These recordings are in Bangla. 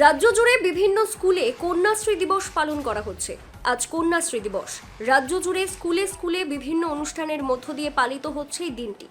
রাজ্য জুড়ে বিভিন্ন স্কুলে কন্যাশ্রী দিবস পালন করা হচ্ছে। আজ কন্যাশ্রী দিবস। রাজ্য জুড়ে স্কুলে স্কুলে বিভিন্ন অনুষ্ঠানের মধ্য দিয়ে পালিত হচ্ছে এই দিনটি।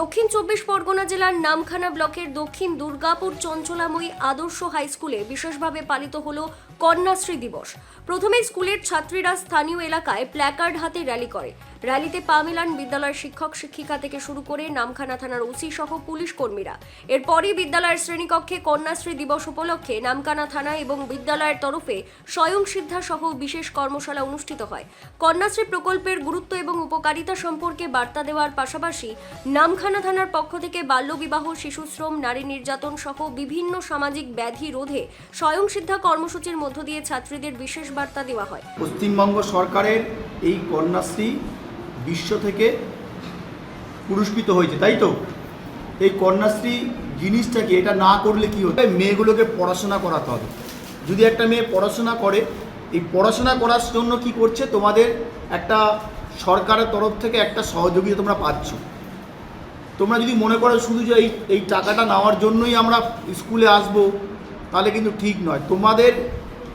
দক্ষিণ চব্বিশ পরগনা জেলার নামখানা ব্লকের দক্ষিণ দুর্গাপুর চঞ্চলাময়ী আদর্শ হাই স্কুলে বিশেষভাবে পালিত হল কন্যাশ্রী দিবস। প্রথমে স্কুলের ছাত্রীরা স্থানীয় এলাকায় প্ল্যাকার্ড হাতে র্যালি করে। র্যালিতে পা মেলান বিদ্যালয়ের শিক্ষক, শিক্ষিকা থেকে শুরু করে নামখানা থানার ওসি সহ পুলিশ কর্মীরা। এরপরই বিদ্যালয়ের শ্রেণীকক্ষে কন্যাশ্রী দিবস উপলক্ষে নামখানা থানা এবং বিদ্যালয়ের তরফে স্বয়ং সিদ্ধা সহ বিশেষ কর্মশালা অনুষ্ঠিত হয়। কন্যাশ্রী প্রকল্পের গুরুত্ব এবং উপকারিতা সম্পর্কে বার্তা দেওয়ার পাশাপাশি নামখানা থানার পক্ষ থেকে বাল্যবিবাহ, শিশুশ্রম, নারী নির্যাতন সহ বিভিন্ন সামাজিক ব্যাধি রোধে স্বয়ং সিদ্ধা কর্মসূচির মধ্য দিয়ে ছাত্রীদের বিশেষ বার্তা দেওয়া হয়। পশ্চিমবঙ্গ সরকারের এই কন্যাশ্রী বিশ্ব থেকে পুরস্কৃত হয়েছে, তাই তো? এই কন্যাশ্রী জিনিসটাকে এটা না করলে কি হবে মেয়েগুলোকে পড়াশোনা করাতে হবে। যদি একটা মেয়ে পড়াশোনা করে, এই পড়াশোনা করার জন্য কি করছে? তোমাদের একটা সরকারের তরফ থেকে একটা সহযোগিতা তোমরা পাচ্ছ। তোমরা যদি মনে করো শুধু যে এই এই টাকাটা নেওয়ার জন্যই আমরা স্কুলে আসব, তাহলে কিন্তু ঠিক নয়। তোমাদের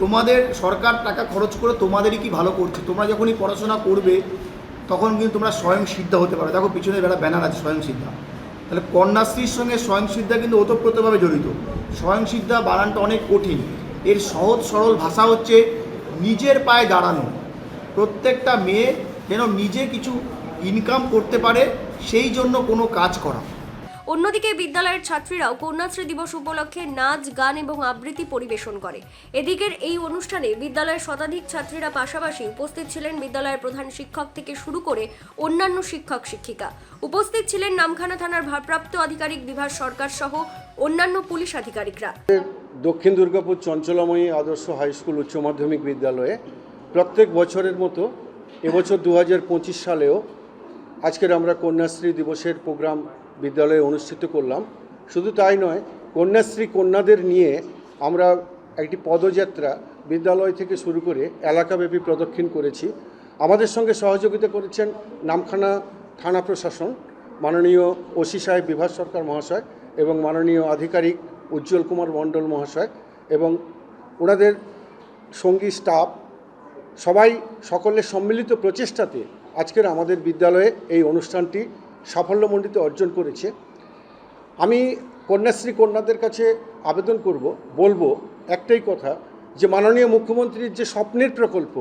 তোমাদের সরকার টাকা খরচ করে তোমাদেরই কি ভালো করছে? তোমরা যখনই পড়াশোনা করবে, তখন কিন্তু তোমরা স্বয়ং সিদ্ধা হতে পারো দেখো, পিছনে বেড়া ব্যানার আছে, স্বয়ং সিদ্ধা। তাহলে কন্যাশ্রীর সঙ্গে স্বয়ং সিদ্ধা কিন্তু ওতপ্রোতভাবে জড়িত। স্বয়ং সিদ্ধা বানানটা অনেক কঠিন। এর সহজ, সরল ভাষা হচ্ছে, নিজের পায়ে দাঁড়ানো। প্রত্যেকটা মেয়ে যেন নিজে কিছু ইনকাম করতে পারে সেই জন্য কোনো কাজ করা। অন্যদিকে বিদ্যালয়ের ছাত্রীরাও কন্যাশ্রী দিবস উপলক্ষে নাচ গান এবং আবৃত্তি পরিবেশন করে। এদিকের এই অনুষ্ঠানে বিদ্যালয়ের শতাধিক ছাত্রীরা পাশাপাশি উপস্থিত ছিলেন বিদ্যালয়ের প্রধান শিক্ষক থেকে শুরু করে অন্যান্য শিক্ষক শিক্ষিকা। উপস্থিত ছিলেন নামখানা থানার ভারপ্রাপ্ত আধিকারিক বিভাগ সরকার সহ অন্যান্য পুলিশ আধিকারিকরা। দক্ষিণ দুর্গাপুর চঞ্চলাময়ী আদর্শ হাই স্কুল উচ্চ মাধ্যমিক বিদ্যালয়ে প্রত্যেক বছরের মতো এবছর দু হাজার পঁচিশ সালেও আজকের আমরা কন্যাশ্রী দিবসের প্রোগ্রাম বিদ্যালয়ে অনুষ্ঠিত করলাম। শুধু তাই নয়, কন্যাশ্রী কন্যাদের নিয়ে আমরা একটি পদযাত্রা বিদ্যালয় থেকে শুরু করে এলাকাব্যাপী প্রদক্ষিণ করেছি। আমাদের সঙ্গে সহযোগিতা করেছেন নামখানা থানা প্রশাসন, মাননীয় ওসি সাহেব বিভাস সরকার মহাশয় এবং মাননীয় আধিকারিক উজ্জ্বল কুমার মণ্ডল মহাশয় এবং ওনাদের সঙ্গী স্টাফ। সবাই সকলের সম্মিলিত প্রচেষ্টাতে আজকের আমাদের বিদ্যালয়ে এই অনুষ্ঠানটি সাফল্যমণ্ডিত অর্জন করেছে। আমি কন্যাশ্রী কন্যাদের কাছে আবেদন করব, বলব একটাই কথা যে মাননীয় মুখ্যমন্ত্রীর যে স্বপ্নের প্রকল্প,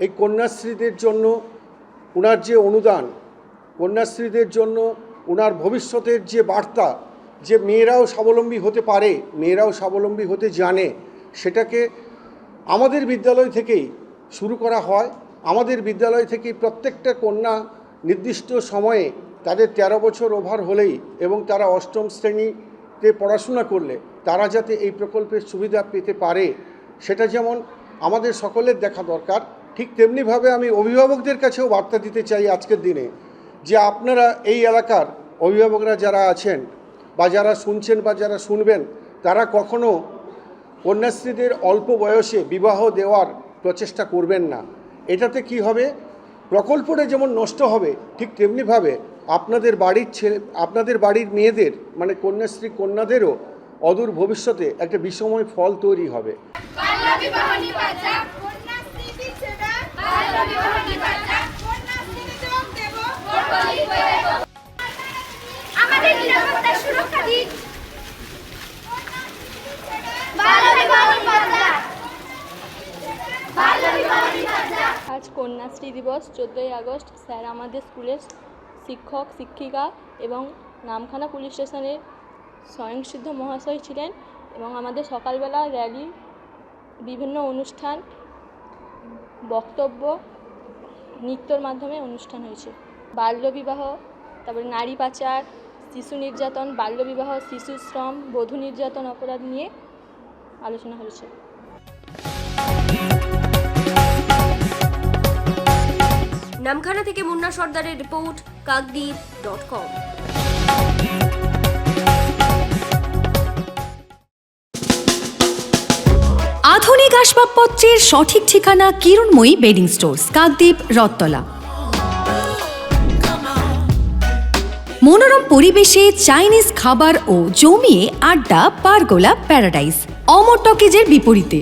এই কন্যাশ্রীদের জন্য ওনার যে অনুদান, কন্যাশ্রীদের জন্য ওনার ভবিষ্যতের যে বার্তা, যে মেয়েরাও স্বাবলম্বী হতে পারে, মেয়েরাও স্বাবলম্বী হতে জানে, সেটাকে আমাদের বিদ্যালয় থেকেই শুরু করা হয়। আমাদের বিদ্যালয় থেকে প্রত্যেকটা কন্যা নির্দিষ্ট সময়ে তাদের ১৩ বছর ওভার হলেই এবং তারা অষ্টম শ্রেণীতে পড়াশোনা করলে তারা যাতে এই প্রকল্পের সুবিধা পেতে পারে, সেটা যেমন আমাদের সকলের দেখা দরকার, ঠিক তেমনিভাবে আমি অভিভাবকদের কাছেও বার্তা দিতে চাই আজকের দিনে যে আপনারা এই এলাকার অভিভাবকরা যারা আছেন বা যারা শুনছেন বা যারা শুনবেন, তারা কখনো কন্যাশ্রীদের অল্প বয়সে বিবাহ দেওয়ার প্রচেষ্টা করবেন না। এটাতে কি হবে? প্রকল্পটা যেমন নষ্ট হবে, ঠিক তেমনিভাবে আপনাদের বাড়ির ছেলে, আপনাদের বাড়ির মেয়েদের মানে কন্যাশ্রী কন্যাদেরও অদূর ভবিষ্যতে একটা বিষময় ফল তৈরি হবে। আমাদের নিরাপত্তা সুরক্ষা দিন বাল্যবিবাহ নিবারণ বাল্যবিবাহ নিবারণ আজ কন্যাশ্রী দিবস, চোদ্দোই আগস্ট, স্যার আমাদের স্কুলের শিক্ষক, শিক্ষিকা এবং নামখানা পুলিশ স্টেশনের স্বয়ংসিদ্ধ মহাশয় ছিলেন এবং আমাদের সকালবেলা র্যালি বিভিন্ন অনুষ্ঠান, বক্তব্য, নৃত্যর মাধ্যমে অনুষ্ঠান হয়েছে। বাল্যবিবাহ তারপরে নারী পাচার, শিশু নির্যাতন বাল্যবিবাহ শিশু শ্রম, বধূ নির্যাতন, অপরাধ নিয়ে আলোচনা হয়েছে। নামখানা থেকে মুন্না সর্দারের রিপোর্ট কাকদ্বীপ ডট কম আধুনিক আসবাবপত্রের সঠিক ঠিকানা কিরণময়ী বেডিং স্টোর্স, কাকদ্বীপ, রথতলা। মনোরম পরিবেশে চাইনিজ খাবার ও জমিয়ে আড্ডা পারগোলা প্যারাডাইস অমর টকেজের বিপরীতে।